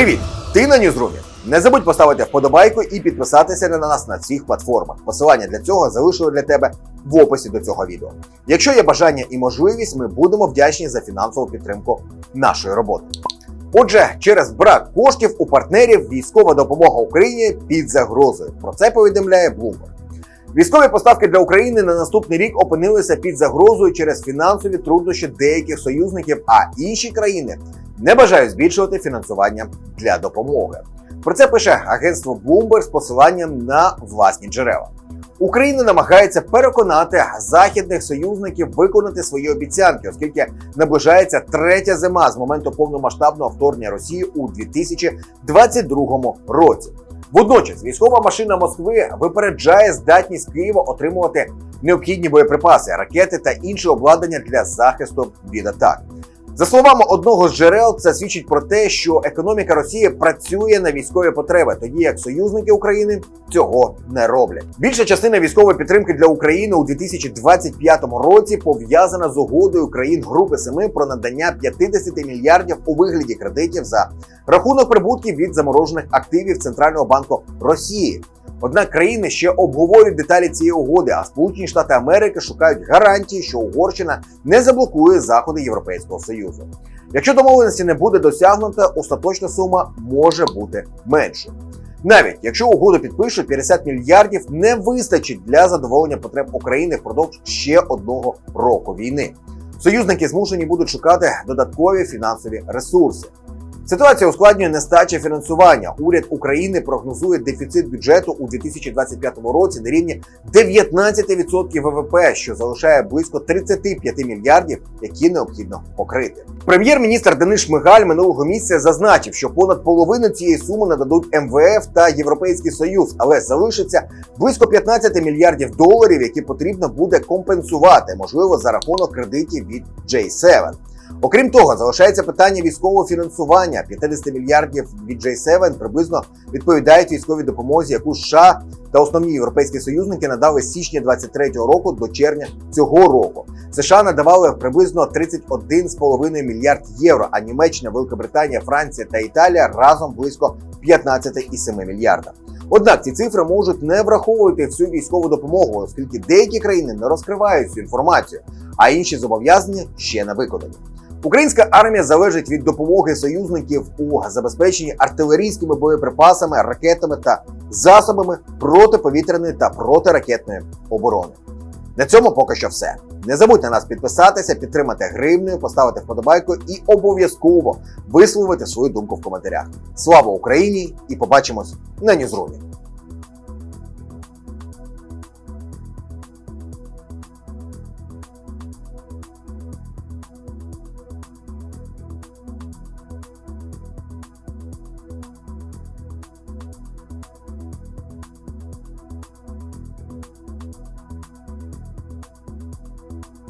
Привіт! Ти на Ньюзрумі. Не забудь поставити вподобайку і підписатися на нас на всіх платформах. Посилання для цього залишили для тебе в описі до цього відео. Якщо є бажання і можливість, ми будемо вдячні за фінансову підтримку нашої роботи. Отже, через брак коштів у партнерів військова допомога Україні під загрозою. Про це повідомляє Bloomberg. Військові поставки для України на наступний рік опинилися під загрозою через фінансові труднощі деяких союзників, а інші країни не бажають збільшувати фінансування для допомоги. Про це пише агентство Bloomberg з посиланням на власні джерела. Україна намагається переконати західних союзників виконати свої обіцянки, оскільки наближається третя зима з моменту повномасштабного вторгнення Росії у 2022 році. Водночас військова машина Москви випереджає здатність Києва отримувати необхідні боєприпаси, ракети та інше обладнання для захисту від атак. За словами одного з джерел, це свідчить про те, що економіка Росії працює на військові потреби, тоді як союзники України цього не роблять. Більша частина військової підтримки для України у 2025 році пов'язана з угодою країн Групи Семи про надання 50 мільярдів у вигляді кредитів за рахунок прибутків від заморожених активів Центрального банку Росії. Однак країни ще обговорюють деталі цієї угоди, а Сполучені Штати Америки шукають гарантії, що Угорщина не заблокує заходи Європейського союзу. Якщо домовленості не буде досягнута, остаточна сума може бути меншою. Навіть якщо угоду підпишуть, 50 мільярдів не вистачить для задоволення потреб України впродовж ще одного року війни. Союзники змушені будуть шукати додаткові фінансові ресурси. Ситуація ускладнює нестача фінансування. Уряд України прогнозує дефіцит бюджету у 2025 році на рівні 19% ВВП, що залишає близько 35 мільярдів, які необхідно покрити. Прем'єр-міністр Денис Шмигаль минулого місяця зазначив, що понад половину цієї суми нададуть МВФ та Європейський Союз, але залишиться близько 15 мільярдів доларів, які потрібно буде компенсувати, можливо, за рахунок кредитів від J7. Окрім того, залишається питання військового фінансування. 50 мільярдів від J7 приблизно відповідають військовій допомозі, яку США та основні європейські союзники надали з січня 23-го року до червня цього року. США надавали приблизно 31,5 мільярд євро, а Німеччина, Великобританія, Франція та Італія разом близько 15,7 мільярда. Однак ці цифри можуть не враховувати всю військову допомогу, оскільки деякі країни не розкривають цю інформацію, а інші зобов'язання ще не виконані. Українська армія залежить від допомоги союзників у забезпеченні артилерійськими боєприпасами, ракетами та засобами протиповітряної та протиракетної оборони. На цьому поки що все. Не забудь на нас підписатися, підтримати гривнею, поставити вподобайку і обов'язково висловити свою думку в коментарях. Слава Україні! І побачимось на Ньюзрумі!